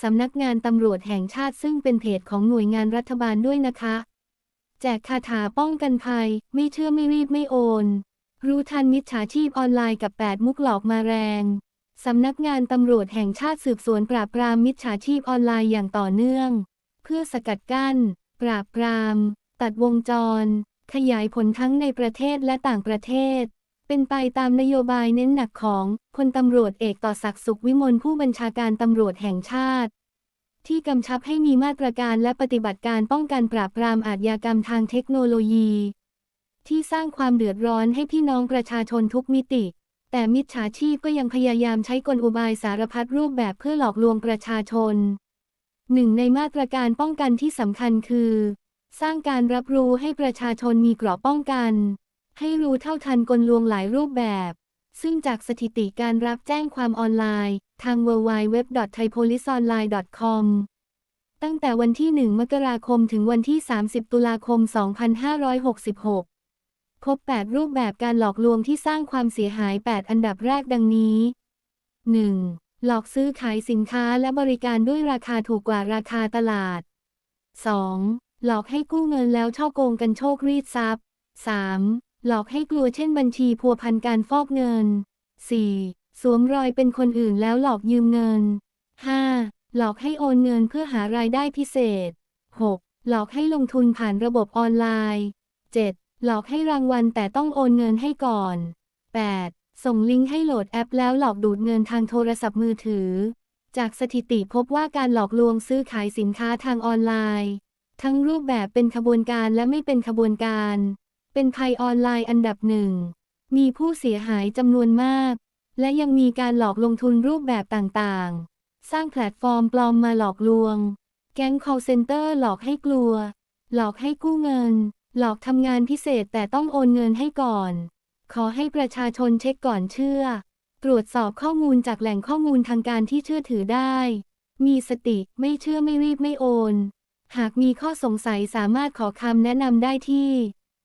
สำนักงานตำรวจแห่งชาติซึ่งเป็นเพจของหน่วยงานรัฐบาลด้วยนะคะ แจกคาถาป้องกันภัย ไม่เชื่อไม่รีบไม่โอน รู้ทันมิจฉาชีพออนไลน์กับ 8 มุกหลอกมาแรงสำนักงานตำรวจแห่งชาติสืบสวนปราบปรามมิจฉาชีพออนไลน์อย่างต่อเนื่อง เพื่อสกัดกั้น ปราบปราม ตัดวงจร ขยายผลทั้งในประเทศและต่างประเทศ เป็นไปตามนโยบายเน้นหนักของพลตำรวจเอกต่อศักดิ์สุขวิมลผู้บัญชาการตำรวจแห่งชาติ ที่กำชับให้มีมาตรการและปฏิบัติการป้องกันปราบปรามอาชญากรรมทางเทคโนโลยี ที่สร้างความเดือดร้อนให้พี่น้องประชาชนทุกมิติ แต่มิจฉาชีพก็ยังพยายามใช้กลอุบายสารพัดรูปแบบเพื่อหลอกลวงประชาชนหนึ่งในมาตรการป้องกันที่สำคัญคือ สร้างการรับรู้ให้ประชาชนมีเกราะป้องกัน ให้รู้เท่าทันกลลวงหลายรูปแบบ ซึ่งจากสถิติการรับแจ้งความออนไลน์ ทาง www.thaipoliceonline.com ตั้งแต่วันที่ 1 มกราคมถึงวันที่ 30 ตุลาคม 2566 พบ 8 รูปแบบการหลอกลวงที่สร้างความเสียหาย 8 อันดับแรกดังนี้ 1. หลอกซื้อขายสินค้าและบริการด้วยราคาถูกกว่าราคาตลาด 2. หลอกให้กู้เงินแล้วช่อโกงกันโชครีดทรัพย์ 3. หลอกให้กลัวเช่นบัญชีพัวพันการฟอกเงิน 4. สวมรอยเป็นคนอื่นแล้วหลอกยืมเงิน 5. หลอกให้โอนเงินเพื่อหารายได้พิเศษ 6. หลอกให้ลงทุนผ่านระบบออนไลน์ 7. หลอกให้รางวัลแต่ต้องโอนเงินให้ก่อน 8. ส่งลิงก์ให้โหลดแอปแล้วหลอกดูดเงินทางโทรศัพท์มือถือ จากสถิติพบว่าการหลอกลวงซื้อขายสินค้าทางออนไลน์ ทั้งรูปแบบเป็นขบวนการและไม่เป็นขบวนการ เป็นภัยออนไลน์อันดับหนึ่ง มีผู้เสียหายจำนวนมาก และยังมีการหลอกลงทุนรูปแบบต่างๆ สร้างแพลตฟอร์มปลอมมาหลอกลวง แก๊ง call center หลอกให้กลัว หลอกให้กู้เงิน หลอกทำงานพิเศษแต่ต้องโอนเงินให้ก่อน ขอให้ประชาชนเช็คก่อนเชื่อ ตรวจสอบข้อมูลจากแหล่งข้อมูลทางการที่เชื่อถือได้ มีสติไม่เชื่อไม่รีบไม่โอน หากมีข้อสงสัยสามารถขอคำแนะนำได้ที่